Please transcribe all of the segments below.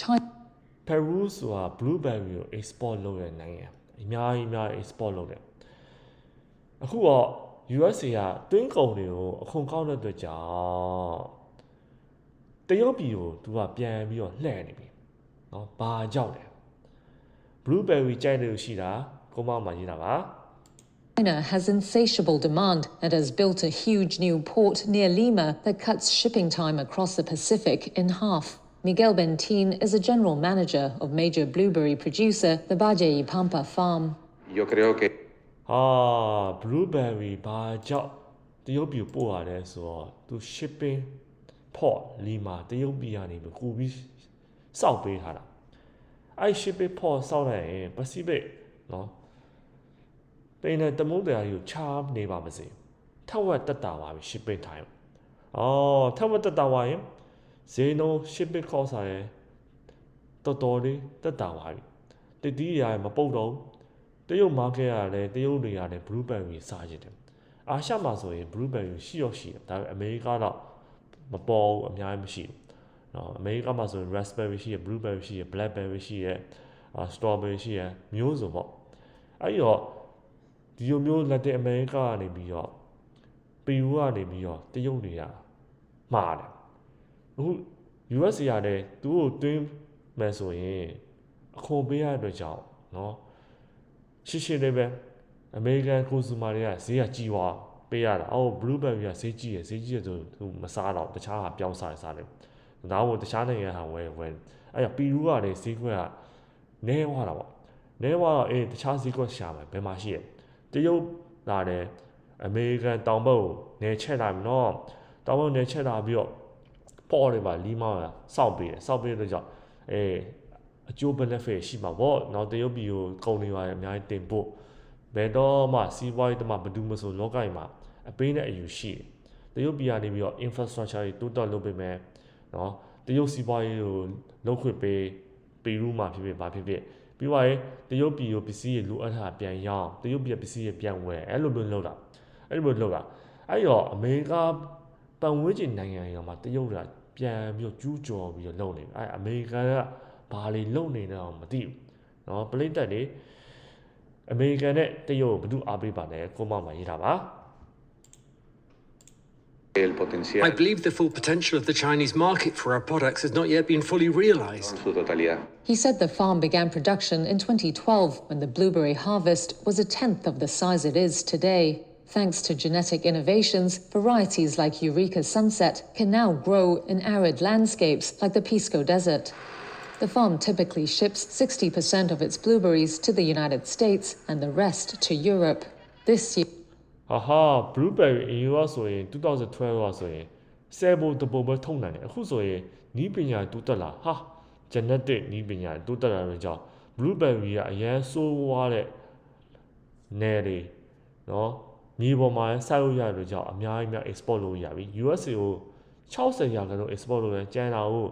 China Peru ဆိုတာ blueberry ကို export လုပ်တဲ့နိုင်ငံအများကြီးအများကြီး export လုပ်တယ်အခုတော့ USA ကတွင်းကုန်တွေကိုအခွန်ကောက်တဲ့အတွက်ကြောင့်တရုတ်ပြည်ကိုသူကပြန်ပြီးတော့လှည့်နေပြီเนาะဘာကြောင့်လဲ blueberry ကြိုက်တယ်လို့ရှိတာကိုမအောင်မှရေးတာပါ China has insatiable demand and has built a huge new port near Lima that cuts shipping time across the Pacific in half. Miguel Bentin is a general manager of major blueberry producer, the Bajai Pampa farm. Yo creo que ဟာ blueberry ဘာကြောင့်တရုတ်ပြည်ပို့ရတယ်ဆိုတော့သူ shipping port လီမာတရုတ်ပြည်ကနေပြီးကူပြီးစောက်ပေးထားတာအဲ့ shipping port စောက်လိုက်ရင် Pacific နော်ပိန်တဲ့တမုတ်တရားကြီးကိုချားနေပါမစေထက်ဝက်တက်တာပါပြီ shipping time အော်ထက်ဝက်တက်တာပါရင် ဈေးနှုန်း10 bit ခေါ်စားတယ်တော်တော်လေးတက်တာပါပြီတတိယရမပုတ်တော့တရုတ် market ကလည်းတရုတ်တွေကလည်း blue berry စားကြတယ်အာရှမှာဆိုရင် blue berry ရှိတော့ရှိတယ်ဒါပေမဲ့အမေရိကတော့မပေါ်ဘူးအများကြီးမရှိဘူးနော်အမေရိကမှာဆိုရင် raspberry ရှိရ blueberry ရှိရ blackberry ရှိရ strawberry ရှိရမျိုးစုံပေါ့အဲ့တော့ဒီလိုမျိုးလက်တင်အမေရိကကနေပြီးတော့ပီရူကနေပြီးတော့တရုတ်တွေကမှားတယ် အခု US ကလည်းသူ့ကိုတွင်းမယ်ဆိုရင်အခွန်ပေးရတဲ့အတွက်ကြောင့်เนาะ ရှင်းရှင်းလေးပဲအမေရိကန်ကိုစူမာတွေကဈေးကကြီးသွားပေးရတာအော် blueberry ကဈေးကြီးရယ်ဈေးကြီးရယ်ဆိုသူမစားတော့တခြားဟာပြောင်းစားရစားတယ်ဒါမှမဟုတ်တခြားနိုင်ငံဟာဝယ်ဝယ်အဲ့ရပီရူးကလည်းဈေးကွက်ကနဲသွားတာပေါ့နဲသွားတော့အေးတခြားဈေးကွက်ရှာမယ်ဘယ်မှာရှိရတရုတ်လာတယ်အမေရိကန်တောင်ဘက်ကိုနေချက်လာပြီနော်တောင်ဘက်နေချက်လာပြီးတော့ ပေါ်တွေပါလီမောင်းစောက်ပေးတယ်စောက်ပေးတဲ့ကြောင့်အေးအကျိုး benefit ရှိမှာပေါ့။နောက်တရုတ်ပြည်ကိုကုန်နေပါရအများကြီးတင်ဖို့ဘယ်တော့မှစီးပွားရေးတမဘယ်သူမှဆိုလောကကြီးမှာအပေးနဲ့အယူရှိတယ်။တရုတ်ပြည်ကနေပြီးတော့ infrastructure တွေတိုးတက်လုပ်ပေးမယ်။နော်တရုတ်စီးပွားရေးကိုလုပ်ခွင့်ပေးပီရူးမှာဖြစ်ဖြစ်ဘာဖြစ်ဖြစ်ပြီးသွားရင်တရုတ်ပြည်ကိုပစ္စည်းတွေလိုအပ်တာပြန်ရောင်းတရုတ်ပြည်ပစ္စည်းတွေပြန်ဝယ်အဲ့လိုမျိုးလုပ်တာအဲ့လိုမျိုးလုပ်တာအဲ့တော့အမေရိကပတ်ဝန်းကျင်နိုင်ငံတွေမှာတရုတ်က ပြန်ပြီးတော့ကျူးကျော်ပြီးတော့လုပ်နေတယ်အဲ့အမေရိကန်က ဘာတွေလုပ်နေလဲတော့မသိဘူးเนาะပလိတ်တက်နေအမေရိကန်နဲ့တရုတ်ကိုဘယ်သူအားပေးပါလဲကိုမမရေးတာပါ el potencial I believe the full potential of the Chinese market for our products has not yet been fully realized. en su totalidad. He said the farm began production in 2012 when the blueberry harvest was a tenth of the size it is today. Thanks to genetic innovations, varieties like Eureka Sunset can now grow in arid landscapes like the Pisco Desert. The farm typically ships 60% of its blueberries to the United States and the rest to Europe. This year, ဟာဟာ blueberry အယူကဆိုရင်2012ကဆိုရင်ဆယ်ပုံတပုံပဲထုံနိုင်တယ်အခုဆိုရင်နီးပညာတိုးတက်လာဟာ genetic နီးပညာတိုးတက်လာတဲ့ကြောင့် blueberry ကအရန်ဆိုးဝါးတဲ့နယ်တွေနော် မြေပေါ်မှာစိုက်လို့ရတဲ့ကြောင့်အများကြီးများ export လုပ်ရပြီ USA ကို60ရာခိုင်နှုန်း export လုပ်တယ်ကျန်တာကို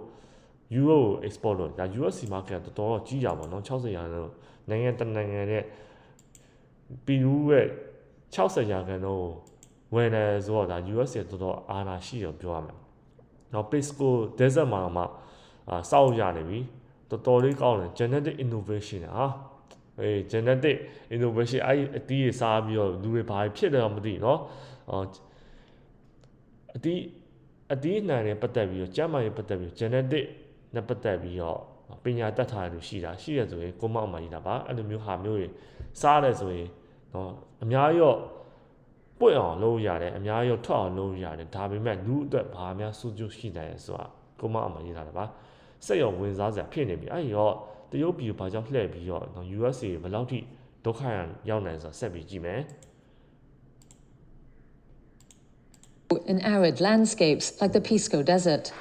euro ကို export လုပ်ဒါ USC market ကတော်တော်ကြီးတာပေါ့နော်60ရာခိုင်နှုန်းနိုင်ငံတကာနိုင်ငံတဲ့ပီရူးရဲ့60ရာခိုင်နှုန်းဝင်တယ်ဆိုတော့ဒါ US ရဲ့တော်တော်အာဏာရှိတယ်ပြောရမယ်။နောက် Pisco Desert မှာမှအာစောက်ရနေပြီတော်တော်လေးကောင်းတယ် genetic innovation ဟာ အေး genetic innovation အဲ့ဒီအတီးတွေစားပြီးတော့လူတွေဘာဖြစ်တယ်တော့မသိเนาะအော်အတီးအတီးအနှံတွေပတ်သက်ပြီးတော့ကျန်းမာရေးပတ်သက်ပြီး genetic နဲ့ပတ်သက်ပြီးတော့ပညာတတ်ထားတယ်လို့ရှိတာရှိရဆိုရင်ကိုမောက်မှရေးတာပါအဲ့လိုမျိုးဟာမျိုးတွေစားတယ်ဆိုရင်เนาะအများကြီးတော့ပွင့်အောင်လုပ်ရတယ်အများကြီးတော့ထွက်အောင်လုပ်ရတယ်ဒါပေမဲ့လူအတွက်ဘာများစူးကျုပ်ရှိနိုင်လဲဆိုတာကိုမောက်အမှရေးထားတာပါစက်ရောဝင်စားစရာဖြစ်နေပြီအဲ့ဒီတော့ တရုတ်ပြည်ကိုဘာကြောင့်လှည့်ပြီးတော့နော် USA ဘယ်လောက်ထိဒုက္ခရရောက်နိုင်ဆိုတာဆက်ပြီးကြည့်မယ် in arid landscapes like the Pisco Desert.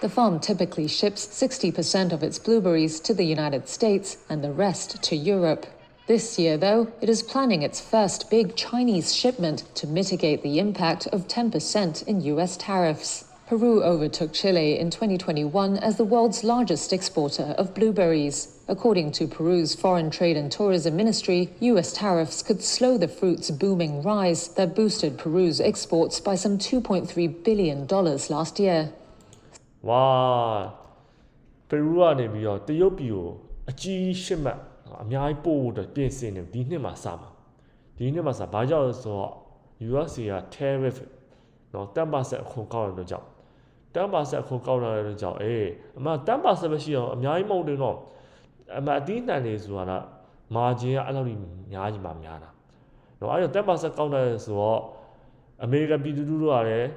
The farm typically ships 60% of its blueberries to the United States and the rest to Europe. This year, though, it is planning its first big Chinese shipment to mitigate the impact of 10% in US tariffs. Peru overtook Chile in 2021 as the world's largest exporter of blueberries. According to Peru's Foreign Trade and Tourism Ministry, US tariffs could slow the fruit's booming rise that boosted Peru's exports by some $2.3 billion last year. ဝါပရူကနေပြီးတော့တရုတ်ပြည်ကိုအကြီးရှစ်မှတ်အများကြီးပို့ဖို့အတွက်ပြင်ဆင်နေဒီနှစ်မှာစမှာဒီနှစ်မှာစဘာကြောင့်လဲဆိုတော့ USA က tariff နော်10%အခွန်ကောက်ရတဲ့ကြောင့် 10%အခွန်ကောက်ရတဲ့ကြောင့်အေးအမှ10%ပဲရှိအောင်အများကြီးမဟုတ်တယ်တော့အမှအသီးနှံနေဆိုတာကမာဂျင်ကအဲ့လိုကြီးများကြီးမှများတာနော်အဲ့တော့10%ကောက်တယ်ဆိုတော့အမေရိကန်ပြည်သူလူထုကလည်း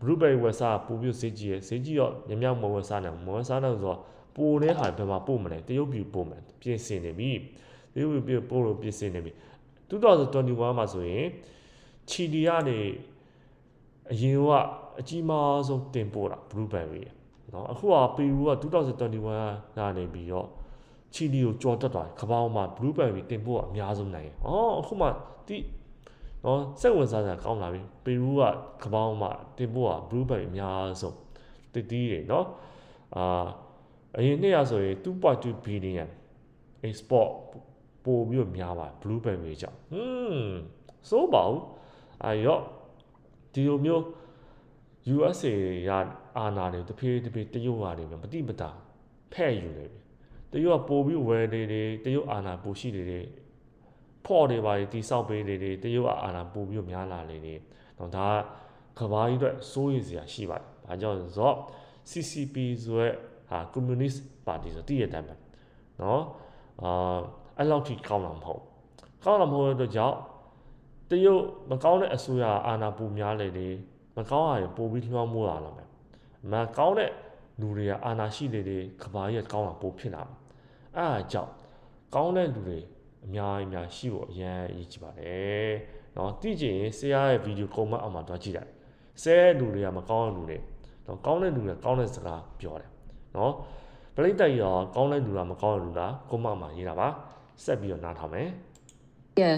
ဘလူးဘယ်ရီဝက်စားပူပြီးဈေးကြီးရယ်ဈေးကြီးတော့ညမြောက်မဝက်စားနိုင်မဝက်စားနိုင်ဆိုတော့ပိုတဲ့ဟာဘယ်မှာပို့မလဲတရုတ်ပြည်ပို့မယ်ပြင်ဆင်နေပြီတရုတ်ပြည်ပို့လို့ပြင်ဆင်နေပြီ2021မှာဆိုရင်ချီလီကနေအရင်က အကြီးမားဆုံးတင်ပို့တာ blueberry နော်အခုကပီရူက2021ကနေပြီးတော့ချီလီကိုကြော်တက်သွားတယ်ကပောင်းမှာ blueberry တင်ပို့ကအများဆုံးနိုင်ရအော်အခုမှတိနော်စိတ်ဝင်စားစရာကောင်းလာပြီပီရူကကပောင်းမှာတင်ပို့က blueberry အများဆုံးတည်တည်တယ်နော်အာအရင်နှစ်ရဆိုရင်2.2 billion export ပို့ပြီးတော့များပါတယ် blueberry ကြောင့်ဟွန်းစိုးပါဘူးအဲ့တော့ဒီလိုမျိုး USA ရအာနာတွေတဖြည်းတဖြည်းတရုတ်ကနေမတိမတာဖဲ့ယူနေပြီတရုတ်ကပို့ပြီးဝယ်နေတယ်တရုတ်အာနာပိုရှိနေတယ်ဖော့နေပါလေတိဆောက်ပေးနေတယ်တရုတ်အာနာပို့ပြီးတော့များလာနေတယ်တော့ဒါကကဘာကြီးအတွက်စိုးရိမ်စရာရှိပါတယ်ဘာကြောင့်လဲဆိုတော့ CCP ဆိုရဲဟာ Communist Party ဆိုတည်ရတဲ့အတိုင်းပဲเนาะအာအဲ့လောက်ထိကောင်းလာမဟုတ်ကောင်းလာမဟုတ်တဲ့အတွက်ကြောင့်တရုတ်မကောင်းတဲ့အစိုးရအာဏာပူများလေလေ မကောင်းတာတွေပိုပြီးလွှမ်းမိုးလာလာမယ်မကောင်းတဲ့လူတွေကအာနာရှိတွေတွေကဘာကြီးကကောင်းတာပိုဖြစ်လာမယ်အဲအားကြောင့်ကောင်းတဲ့လူတွေအများကြီးများရှိဖို့အရန်အရေးကြီးပါတယ်နော်သိကြရင်ဆရာရဲ့ဗီဒီယိုကွန်မန့်အောက်မှာတွားကြည့်လိုက်ဆဲလူတွေကမကောင်းတဲ့လူတွေနော်ကောင်းတဲ့လူတွေကကောင်းတဲ့စကားပြောတယ်နော်ပရိသတ်ရောကောင်းတဲ့လူလားမကောင်းတဲ့လူလားကွန်မန့်မှာရေးတာပါဆက်ပြီးတော့နားထောင်မယ် Yeah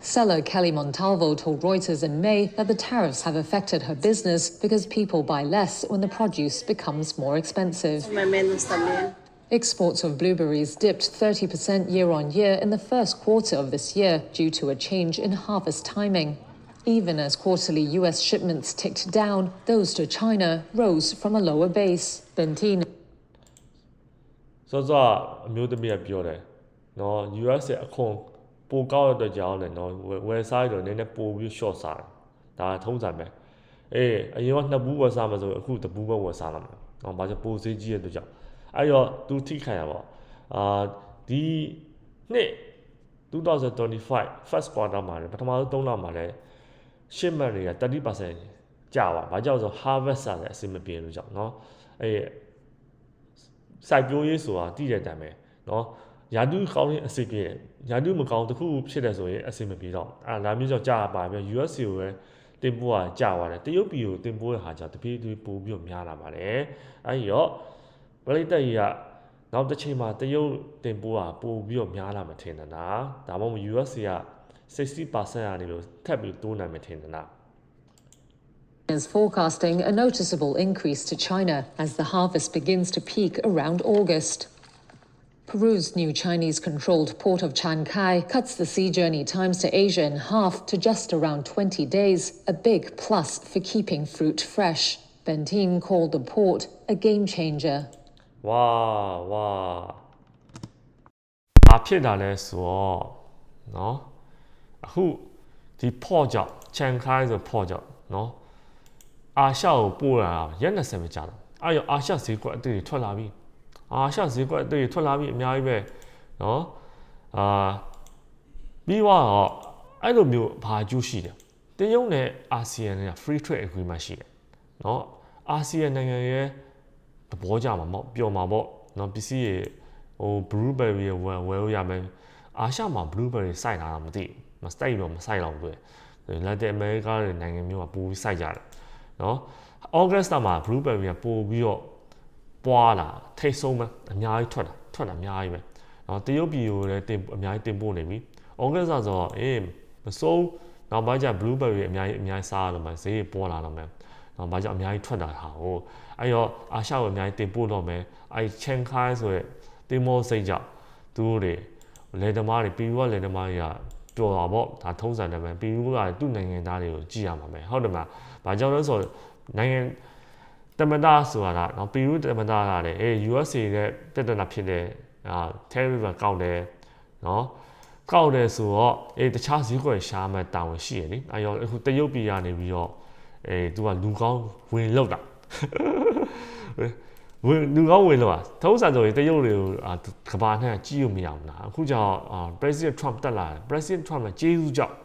Seller Kelly Montalvo told Reuters in May that the tariffs have affected her business because people buy less when the produce becomes more expensive. Más o menos también. Exports of blueberries dipped 30% year on year in the first quarter of this year due to a change in harvest timing. Even as quarterly US shipments ticked down, those to China rose from a lower base. Bentin စောစောအမျိုးသမီးကပြောတယ်နော် US ရဲ့အခွန် ပိုကောက်ရတဲ့ကြောင်းနဲ့နော်ဝယ်ဝယ်စားရတော့နည်းနည်းပိုပြီး short စားတယ်ဒါထုံးစံပဲအေးအရင်ကနှစ်ဘူးဝယ်စားမှာဆိုအခုတစ်ဘူးပဲဝယ်စားလာမှာနော်ဘာကြောင့်ပိုဈေးကြီးရတဲ့ကြောင့်အဲ့တော့သူထိခိုင်ရပါအာဒီနှစ်2025 first quarter မှာလည်းပထမဆုံး3လမှာလည်း shipment တွေက30%ကျသွားဘာကြောင့်လဲဆို harvest ဆာလည်းအဆင်မပြေလို့ကြောင့်เนาะအဲစိုက်ပျိုးရေးဆိုတာတည်တဲ့အတိုင်းပဲเนาะ ယာတုကောင်းရင်အဆင်ပြေတယ်ယာတုမကောင်းတစ်ခုခုဖြစ်တယ်ဆိုရင်အဆင်မပြေတော့အဲဒါမျိုးကြောင့်ကြာပါပြီ USA ကိုပဲတင်ပို့တာကြာသွားတယ်တရုတ်ပြည်ကိုတင်ပို့တဲ့ဟာကြောင့်တပြေးတပြေးပို့ပြီးတော့များလာပါတယ်အဲဒီတော့ပရိသတ်ကြီးကနောက်တစ်ချိန်မှာတရုတ်တင်ပို့တာပို့ပြီးတော့များလာမှထင်တယ်နာဒါမှမဟုတ် USA က60%ကနေလို့ထပ်ပြီးတိုးနိုင်မှထင်တယ်နာ is forecasting a noticeable increase to China as the harvest begins to peak around August. Peru's new Chinese controlled port of Chancay cuts the sea journey times to Asia in half to just around 20 days, a big plus for keeping fruit fresh. Bentin called the port a game changer. 와, 와. 아, 피해다 랬어. 너? 후, 디 포적, 첸카이즈 포적, 너? အာရှကိုပို့လာတာရက်20ပဲကြာတာအဲ့တော့အာရှဈေးကွက်အသစ်တွေထွက်လာပြီ။ အာရှဈေးကွက်အသစ်တွေထွက်လာပြီအများကြီးပဲเนาะအာပြီးတော့အဲ့လိုမျိုးဘာအကျိုးရှိတယ်တရုတ်နဲ့အာဆီယံနဲ့ free trade agreement ရှိတယ်เนาะအာဆီယံနိုင်ငံရဲ့ သဘောကြမှာပေါ့ပျော်မှာပေါ့เนาะပစ္စည်းရေဟို blueberry ရဝယ်ဝယ်လို့ရမယ်အာရှမှာ blueberry စိုက်လာတာမသိမစိုက်တော့မစိုက်တော့ဘူးလက်တင်အမေရိကရဲ့နိုင်ငံမျိုးကပိုပြီးစိုက်ကြတယ်เนาะ August မှာ blueberry ကပိုပြီးတော့ ပွားလာထိတ်ဆုံးပဲအများကြီးထွက်တာထွက်တာအများကြီးပဲနော်တရုတ်ပြည်ကိုလည်းတင်အများကြီးတင်ပို့နေပြီဩဂတ်စ်ဆိုတော့အေးမစိုးနောက်ပိုင်းကျ blueberry အများကြီးအများကြီးစားရတော့မှဈေးပေါ်လာတော့မှနော်ဘာကြောင့်အများကြီးထွက်တာဟာဟိုအဲ့တော့အာရှကိုအများကြီးတင်ပို့တော့မယ်အဲ့ချန်ခိုင်းဆိုရဲတင်မောစိတ်ကြောင့်သူတို့တွေလေသမားတွေပြည်သူကလေသမားတွေကပျော်တာပေါ့ဒါထုံးစံတယ်ပဲပြည်သူကသူ့နိုင်ငံသားတွေကိုကြည်ရမှာပဲဟုတ်တယ်မလားဘာကြောင့်လဲဆိုတော့နိုင်ငံ တမန်သားဆိုတာကနော်ပြည်သူတမန်သားကလည်းအေး USA နဲ့တက်တနာဖြစ်တဲ့အာ tariff ကောက်တယ်နော်ကောက်တယ်ဆိုတော့အေးတခြားဈေးကွက်ရှားမဲ့တာဝန်ရှိရလေအဲရောအခုတရုတ်ပြည်ကနေပြီးတော့အေးသူကလူကောင်းဝင်လောက်တာဝင်လူကောင်းဝင်လောက်อ่ะထုံးစံဆိုရင်တရုတ်တွေကိုအာကဘာနဲ့ကြီးလို့မရဘူးလားအခုကျတော့အာ President Trump တက်လာတယ် President Trump ကကျေးဇူးကြောင့်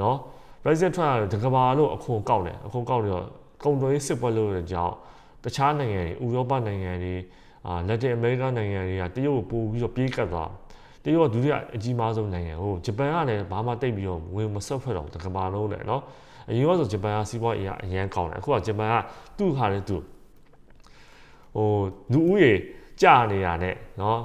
နော် President Trump ကတကဘာလို့အခွန်ကောက်တယ်အခွန်ကောက်ပြီးတော့ ကုန်သွယ်ရေးစစ်ပွဲလို့တဲ့ကြောင့်တခြားနိုင်ငံတွေဥရောပနိုင်ငံတွေအာလက်တင်အမေရိကနိုင်ငံတွေကတရုတ်ကိုပို့ပြီးတော့ပြေးကတ်သွားတရုတ်ကဒုတိယအကြီးမားဆုံးနိုင်ငံဟိုဂျပန်ကလည်းဘာမှတိတ်ပြီးတော့ဝင်မဆက်ဖက်တော့တကဘာလုံးနဲ့နော်အရင်ကဆိုဂျပန်ကစီးပွားရေးအရင်ကောင်းတယ်အခုကဂျပန်ကသူ့ဟာလေသူဟိုလူဦးရေကြာနေတာနဲ့နော်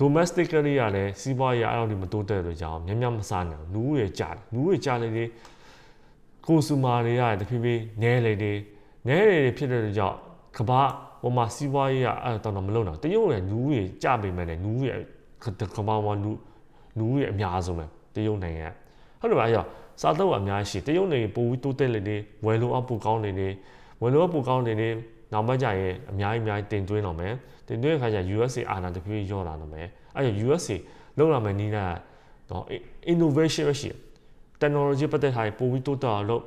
domestically ကလည်းစီးပွားရေးအဲ့လိုမတိုးတက်လို့ကြောင်းများများမစားနိုင်ဘူးလူဦးရေကြာတယ်လူဦးရေကြာလေ လေ consumer တွေကတဖြည်းဖြည်းနည်းလေလေနည်းလေလေဖြစ်တဲ့ကြောင့်ကမ္ဘာဟိုမှာစီးပွားရေးကအဲ့တော့တော့မလုံတော့တရုတ်ရဲ့လူဦးရေကြာပေမဲ့လည်းလူဦးရေကမ္ဘာမှာလူလူဦးရေအများဆုံးပဲတရုတ်နိုင်ငံဟုတ်တယ်ပါအဲ့တော့စားတော့အများရှိတရုတ်နိုင်ငံပိုပြီးတိုးတက်လေလေဝယ်လို့အပူကောင်းလေလေဝယ်လို့အပူကောင်းလေလေနောက်မှကျရင်အများကြီးအများကြီးတင်သွင်းတော့မယ်တင်သွင်းတဲ့ခါကျ USA အာဏာတဖြည်းဖြည်းရောလာတော့မယ်အဲ့တော့ USA လောက်လာမယ်နီးနာတော့ innovation ရှိတယ် technology ပတ်သက်ထားပို့ပြီးတိုးတက်အောင်လုပ်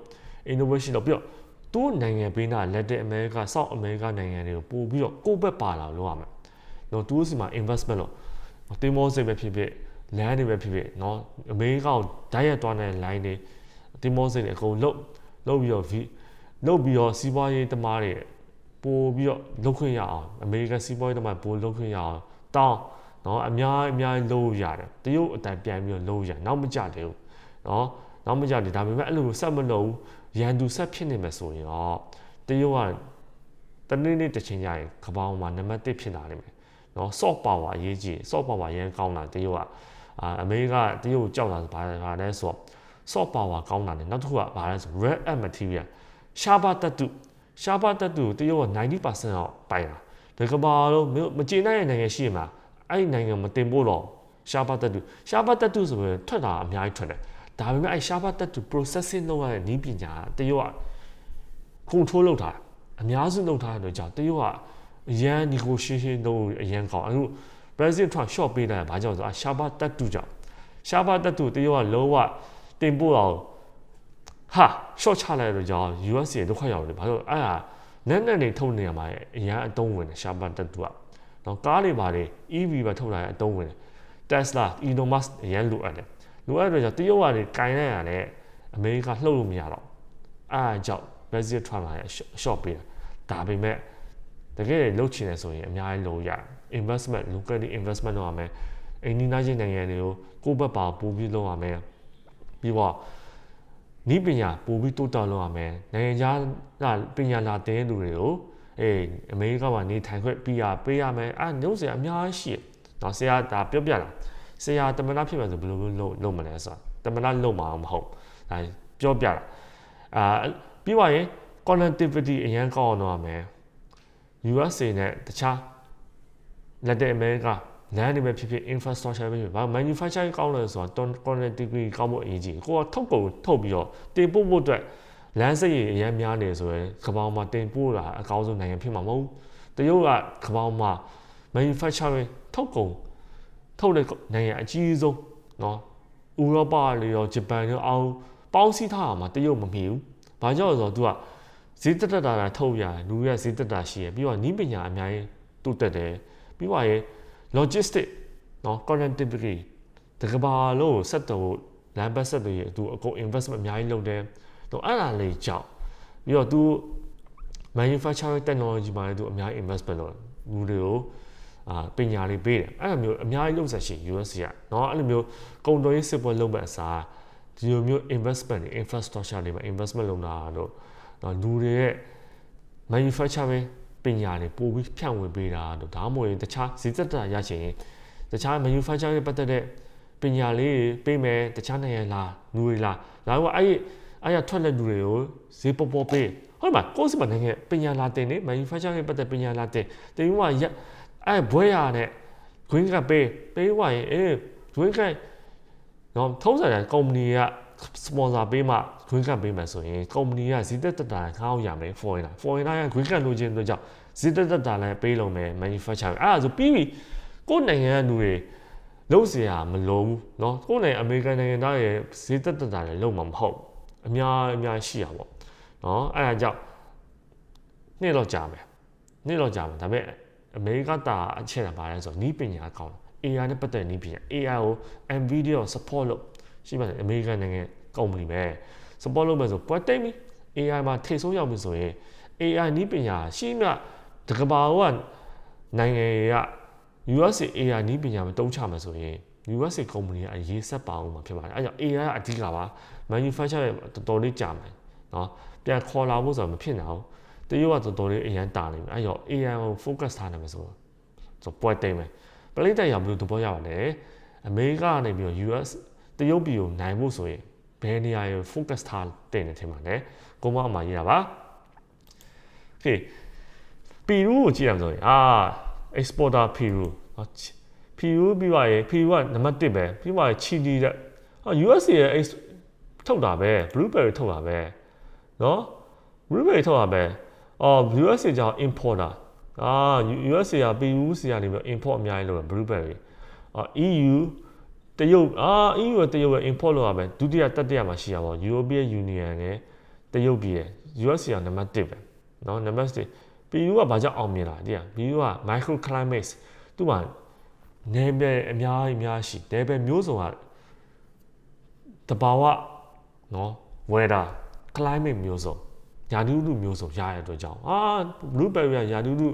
innovation လုပ်ပြီးတော့သူ့နိုင်ငံပေးတာ Latin America South America နိုင်ငံတွေကိုပို့ပြီးတော့ကိုယ့်ဘက်ပါလာလို့ရမယ်။နော်သူ့စီမှာ investment လို့တင်မောစိတ်ပဲဖြစ်ဖြစ် land တွေပဲဖြစ်ဖြစ်နော်အမေရိကကိုဓာတ်ရိုက်သွားတဲ့ line တွေတင်မောစိတ်တွေအကုန်လုတ်လုတ်ပြီးတော့လုတ်ပြီးတော့စီးပွားရေးတမားတွေပို့ပြီးတော့လုပ်ခွင့်ရအောင်အမေရိကန်စီးပွားရေးတမားပို့လုပ်ခွင့်ရအောင်တောင်းနော်အများအများလုပ်ရတယ်တရုတ်အတန်ပြန်ပြီးတော့လုပ်ရနောက်မကြသေးဘူးနော် နောက်မကြတယ်ဒါပေမဲ့အဲ့လိုဆက်မလုပ်ဘူးရန်သူဆက်ဖြစ်နေမယ်ဆိုရင်တော့တရုတ်ကတနေ့နေ့တစ်ချိန်ကျရင်ကပောင်းမှာနံပါတ်1ဖြစ်လာနိုင်မယ်နော် soft power အရေးကြီး soft power ရန်ကောင်းတာတရုတ်ကအာအမေရိကတရုတ်ကြောက်တာဘာလဲလဲဆိုတော့ soft power ကောင်းတာနဲ့နောက်တစ်ခုကဘာလဲဆို rare earth material ရှားပါတတုရှားပါတတုတရုတ်က90%တော့ပိုင်တာဒါကဘာလို့မကျေနပ်တဲ့နိုင်ငံရှိမှာအဲ့ဒီနိုင်ငံမတင်ဖို့တော့ရှားပါတတုရှားပါတတုဆိုရင်ထွက်တာအများကြီးထွက်တယ် ဒါပေမဲ့အဲရှားပါတက်တူ processing လုပ်ရတဲ့နည်းပညာတရုတ်က control လုပ်ထားအများစုလုပ်ထားတဲ့အတွက်ကြောင့်တရုတ်ကအရန် negotiation လုပ်အရန်ကောင်းအခု president Trump short ပေးတယ်ဘာကြောင့်ဆိုအရှားပါတက်တူကြောင့်ရှားပါတက်တူတရုတ်ကလုံးဝတင်ပို့အောင်ဟာ short ချလိုက်တဲ့ကြောင့် US ရဲ့ဒုက္ခရောက်တယ်ဘာလို့အဲ့ဒါလက်နဲ့နေထုတ်နေရမှာအရန်အတုံးဝင်တယ်ရှားပါတက်တူကတော့ကားတွေပါတွေ EV ပဲထုတ်လာတဲ့အတုံးဝင်တယ် Tesla Elon Musk အရန်လိုအပ်တယ် လိုအပ်တဲ့ကြောင့်တရုတ်ကလည်းကင်လိုက်ရတယ်အမေရိကလှုပ်လို့မရတော့အားအကြောင့် Brexit Trump က short ပေးတာဒါပေမဲ့တကယ်လှုပ်ချင်တယ်ဆိုရင်အများကြီးလိုရ investment local investment လုပ်ရမယ်အိန္ဒိယချင်းနိုင်ငံတွေကိုကိုယ့်ဘက်ပါပို့ပြီးလုပ်ရမယ်ပြီးတော့နီးပညာပို့ပြီးတိုးတက်လုပ်ရမယ်နိုင်ငံခြားကပညာလာတဲ့လူတွေကိုအေးအမေရိကမှာနေထိုင်ခွင့်ပြရပေးရမယ်အဲညို့စရာအများကြီးရှိတယ်နော်ဆရာဒါပြောပြတာ ဆရာတမနာဖြစ်မှာဆိုဘယ်လိုလုပ်လုပ်မလဲဆိုတာတမနာလုပ်မှာမဟုတ်ဒါပြောပြတာအာပြီးပါရင် connectivity အရင်ကောင်းအောင်လုပ်ရမယ် USA နဲ့တခြား Latin America လမ်းတွေပဲဖြစ်ဖြစ် infrastructure ပဲဖြစ်ဖြစ်ဘာ manufacturing ကောင်းလဲဆိုတော့ connectivity ကောင်းဖို့အရေးကြီးကိုကထုတ်ကုန်ထုတ်ပြီးတော့တင်ပို့ဖို့အတွက်လမ်းစိတ်ရအရင်များနေဆိုရင်ကပောင်မှာတင်ပို့တာအကောင်းဆုံးနိုင်ငံဖြစ်မှာမဟုတ်တရုတ်ကကပောင်မှာ manufacturing ထုတ်ကုန် ထုတ်တဲ့နိုင်ငံအကြီးဆုံးเนาะဥရောပလေရောဂျပန်ရောအောင်ပေါင်းစည်းထားတာမှာတရုတ်မမီဘူး။ဘာကြောင့်လဲဆိုတော့ तू ကဈေးတက်တက်တာတာထုတ်ရတယ်လူရဈေးတက်တာရှိရပြီးတော့နီးပညာအများကြီးတိုးတက်တယ်ပြီးတော့ရ logistic เนาะ connectivity တကဘာလို့ဆက်တော်လမ်းပတ်ဆက်တွေသူအကုန် investment အများကြီးလုပ်တယ်တော့အဲ့ဒါလေးကြောင့်ပြီးတော့သူ manufacturing technology မှာလည်းသူအများကြီး investment လုပ်တယ်လူတွေကို အာပညာတွေပေးတယ်အဲ့လိုမျိုးအများကြီးလုပ်ဆက်ရှိ USC ကเนาะအဲ့လိုမျိုးကုန်သွယ်ရေးစစ်ပွဲလုပ်မဲ့အစားဒီလိုမျိုး investment တွေ infrastructure တွေမှာ investment လုပ်တာတော့เนาะလူတွေရဲ့ manufacturing ပညာတွေပို့ပြီးဖြန့်ဝေပေးတာတို့ဒါမှမဟုတ်ရင်တခြားဈေးသက်တာရချင်ရင်တခြား manufacturer တွေပတ်သက်တဲ့ပညာလေးတွေပေးမယ်တခြားနိုင်ငံလာလူတွေလာဒါကအဲ့ဒီအဲ့ရထွက်လက်လူတွေကိုဈေးပေါ်ပေါ်ပေးဟုတ်မှာကိုယ်စီမနိုင်ငံပညာလာတင်နေ manufacturer တွေပတ်သက်ပညာလာတင်တင်ပြီးမှရ အဲ့ဘွဲရနဲ့ green card ပေးပေးဝရင်အေး green card နော်ထုံးစံတဲ့ကုမ္ပဏီက sponsor ပေးမှ green card ပေးမယ်ဆိုရင်ကုမ္ပဏီကဈေးသက်သက်တာငှားအောင်ရမယ် foreigner foreigner က green card လိုချင်တဲ့ကြောင့်ဈေးသက်သက်တာလည်းပေးလုံးမယ် manufacturer အဲ့ဒါဆိုပြီးပြီကိုယ့်နိုင်ငံကလူတွေလုံးเสียမလုံးဘူးเนาะကိုယ့်နိုင်ငံအမေရိကန်နိုင်ငံသားရဲ့ဈေးသက်သက်တာလည်းလုံးမှာမဟုတ်အများအများရှိရပါဘောเนาะအဲ့ဒါကြောင့်နေ့တော့ကြာမယ်နေ့တော့ကြာမယ်ဒါပေမဲ့ အမေရိကတာအချက်တာပါလဲဆိုတော့နီးပညာကောင်းတယ် AI နဲ့ပတ်သက်နီးပညာ AI ကို NVIDIA ကို support လုပ်ရှိပါတယ်အမေရိကန်နိုင်ငံကုမ္ပဏီပဲ support လုပ်မယ်ဆိုပွဲတိတ်ပြီ AI မှာထိတ်ဆုံးရောက်ပြီဆိုရင် AI နီးပညာရှိမှတကဘာကနိုင်ငံတွေက USA AI နီးပညာမတုံးချမှာဆိုရင် USA ကုမ္ပဏီကအရေးဆက်ပါအောင်မှာဖြစ်ပါတယ်အဲကြောင့် AI ကအဓိကပါ manufacture ရဲ့တော်တော်လေးကြာမယ်เนาะပြန်ခေါ်လာဖို့ဆိုတော့မဖြစ်နိုင်ဘူး တရုတ်ကတော်တော်လေးအရန်တာနေမယ်အဲကြောင့် AI ကို focus ထားနိုင်မယ်ဆိုတော့ဆိုပွဲတိတ်မယ်ပလိတ်တက်ရောက်ပြီးသဘောရပါတယ်အမေရိကကနေပြီးတော့ US တရုတ်ပြည်ကိုနိုင်ဖို့ဆိုရင်ဘယ်နေရာကို focus ထားတင်နေထင်ပါနဲ့ကိုမအောင်မရေးတာပါဟေးပီရူးကိုကြည့်ရမှာဆိုရင်အာ exporter ပီရူးပီရူးပြီးပါရဲ့ပီရူးကနံပါတ်1ပဲပြီးပါရဲ့ချီလီတဲ့ဟာ USA ရဲ့ ex ထုတ်တာပဲ blueberry ထုတ်တာပဲเนาะ blueberry ထုတ်တာပဲ အော် USA ကြောင့် importer အာ USA ကပီရူးစီကနေပြီး import အများကြီးလုပ်တယ် blueberry အာ EU တရုတ်အာ EU ကတရုတ်က import လုပ်ရမယ်ဒုတိယတတိယမှာရှိရပါဘော European Union နဲ့တရုတ်ပြည်ရဲ့ US ကနံပါတ်1ပဲเนาะနံပါတ်1ပြည်ယူကဘာကြောင့်အောင်မြင်လာတဲ့ပြည်ယူက microclimates သူ့မှာနယ်ပယ်အများကြီးအများရှိနယ်ပယ်မျိုးစုံကတဘာဝเนาะ weather climate မျိုးစုံ ယာဒူးလူမျိုးစုံရရတဲ့အတွက်ကြောင့်အာဘလူးဘယ်ရီယာယာဒူးလူ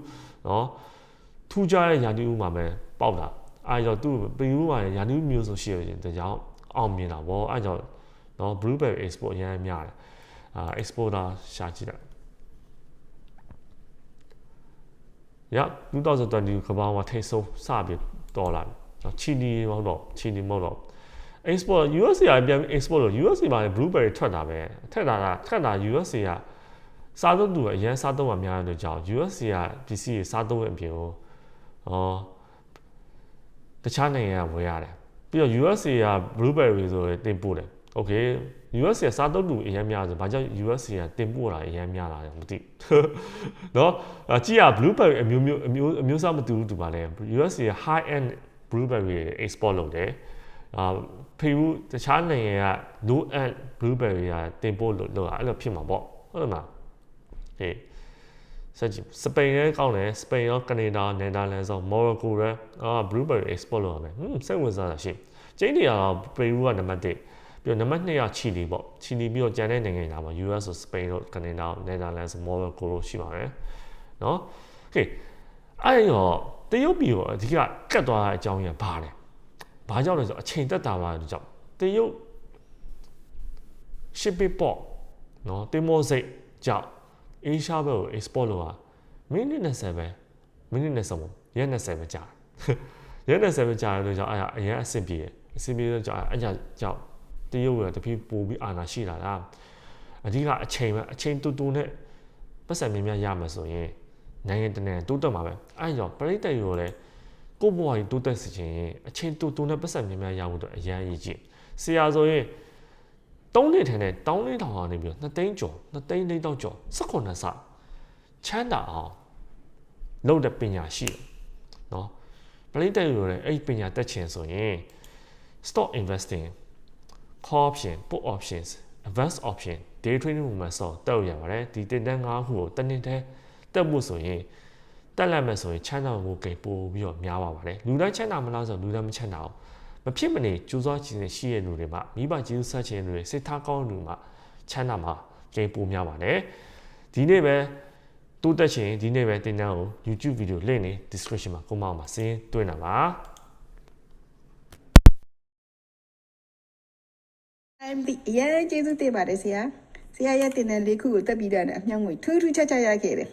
နော်ထူးခြားတဲ့ယာဒူးမှာပဲပေါက်တာအဲကြောင့်သူ့ပင်ရူးမှာယာဒူးမျိုးစုံရှိရခြင်းတဲ့ကြောင့်အောင်မြင်တာပေါ့အဲကြောင့်နော် blueberry export အများကြီးများတယ်အာ exporter ရှာကြည့်တာရ2020ကမ္ဘာမှာထိဆုံးစပြီးတော်လာပြီနော်ချီနီမဟုတ်တော့ချီနီမဟုတ်တော့ export USA ပြန် export လို့ USA မှာလည်း blueberry ထွက်တာပဲထက်တာကထက်တာ USA က စားသုံးသူအရင်စားသုံးမှာများတဲ့ကြောင့် USA ကပစ္စည်းတွေစားသုံးတဲ့အပြင်ကိုဩတခြားနိုင်ငံကဝယ်ရတယ်ပြီးတော့ USA က blueberry ဆိုရင်တင်ပို့တယ် okay USA ကစားသုံးသူအရင်များဆိုဘာကြောင့် USA ကတင်ပို့တာအရင်များလာတယ်မသိเนาะကြည့်ရ blueberry အမျိုးမျိုးအမျိုးအမျိုးအစားမတူဘူးတူပါလေ USA က high end blueberry export လုပ်တယ်အာဖေဘူးတခြားနိုင်ငံက low end blueberry ကတင်ပို့လို့လုပ်တာအဲ့လိုဖြစ်မှာပေါ့ဟုတ်လား ဟေးဆက်ကြည့်စပိန်လည်းကောင်းတယ်စပိန်ရောကနေဒါနယ်သာလန်ရောမော်ရိုကိုလည်းအာ blueberry export လုပ်ရမယ်ဟွန်းစိတ်ဝင်စားတာရှိကျင်းနေရတော့ပေရူကနံပါတ်1ပြီးတော့နံပါတ်2ကချီလီပေါ့ချီလီပြီးတော့ကျန်တဲ့နိုင်ငံတွေမှာ US ဆိုစပိန်တို့ကနေဒါနယ်သာလန်ဆိုမော်ရိုကိုတို့ရှိပါတယ်နော်ဟေးအဲ့တော့တရုတ်ပြည်ကိုအဓိကကတ်သွားတဲ့အကြောင်းကြီးကဘာလဲဘာကြောင့်လဲဆိုအချိန်သက်တာပါလို့ကြောင့်တရုတ် shipping port နော်တင်မောစိတ်ကြောင့် အေးရှားဘက်ကို export လုပ်တာမိနစ်20ပဲမိနစ်20ပေါ့ရက်20ပဲကြာရက်20ပဲကြာလို့ကြောင့်အဲ့အရင်အဆင်ပြေအဆင်ပြေတော့ကြောင့်အဲ့ကြောင့်တရုတ်ကတဖြည်းပို့ပြီးအာဏာရှိလာတာအဓိကအချိန်ပဲအချိန်တူတူနဲ့ပတ်စံများများရမှာဆိုရင်နိုင်ငံတကာတိုးတက်မှာပဲအဲ့ကြောင့်ပရိသတ်ရောလည်းကိုယ့်ဘဝကြီးတိုးတက်စေချင်ရင်အချိန်တူတူနဲ့ပတ်စံများများရဖို့တော့အရန်ကြီးကြည့်ဆရာဆိုရင် 3နှစ်ထန်တဲ့တောင်းလေးထောင်ကနေပြီးတော့2သိန်းကျော်2သိန်းလေးတောင်ကျော်18ဆချမ်းသာအောင်လုပ်တဲ့ပညာရှိတယ်နော်ပရိသတ်ရောလည်းအဲ့ဒီပညာတက်ချင်ဆိုရင် stock investing call option put options advanced option day trading ပုံမှန်ဆော့တက်ရပါတယ်ဒီတင်တန်း၅ခုကိုတစ်နှစ်တည်းတက်ဖို့ဆိုရင်တက်လက်မဲ့ဆိုရင်ချမ်းသာမှုကိပို့ပြီးတော့များပါပါတယ်လူတိုင်းချမ်းသာမလားဆိုလူတိုင်းမချမ်းသာအောင် မဖြစ်မနေကြိုးစားခြင်းရှိတဲ့လူတွေမှာမိဘကျေးဇူးဆက်ခြင်းလူတွေစိတ်ထားကောင်းတဲ့လူမှာချမ်းသာမှာကိပို့များပါတယ်ဒီနေ့ပဲတိုးတက်ခြင်းဒီနေ့ပဲတင်တန်းကို YouTube video link နေ description မှာကိုမောင်မှာစင်းတွေ့နိုင်ပါ I'm the အရင်ကျေးဇူးတင်ပါတယ်ဆရာဆရာရဲ့တင်တဲ့လေးခုကိုတက်ပြီးတာနဲ့အမြောက်ငွေထူးထူးခြားခြားရခဲ့တယ်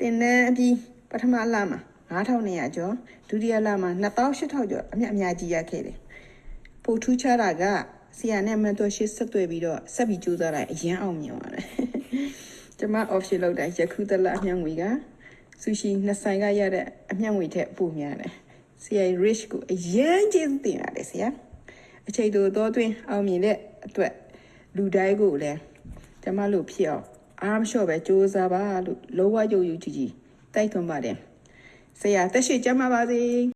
တင်တန်းအပြီးပထမလမှာ 9200ကျော်ဒုတိယလမှာ2800ကျော်အမြတ်အများကြီးရခဲ့တယ်ပိုထူးခြားတာကဆီယာနဲ့မန်တော်ရှိဆက်သွယ်ပြီးတော့ဆက်ပြီးကြိုးစားလိုက်အရင်အောင်မြင်ပါတယ်ကျမ option လောက်တိုင်းယခုတလအမြတ်ငွေကဆူရှီနှစ်ဆိုင်ကရတဲ့အမြတ်ငွေထက်ပိုများတယ်ဆီယာ rich ကိုအရင်ကျေးဇူးတင်ရတယ်ဆရာအချိန်တိုတော့တွင်အောင်မြင်တဲ့အတွက်လူတိုင်းကိုလည်းကျမလို့ဖြစ်အောင်အားမလျှော့ပဲစူးစမ်းပါလို့လောဝယုံယူကြည်ကြည်တိုက်တွန်းပါတယ် ဆရာတက်ရှိကြမှာပါစေ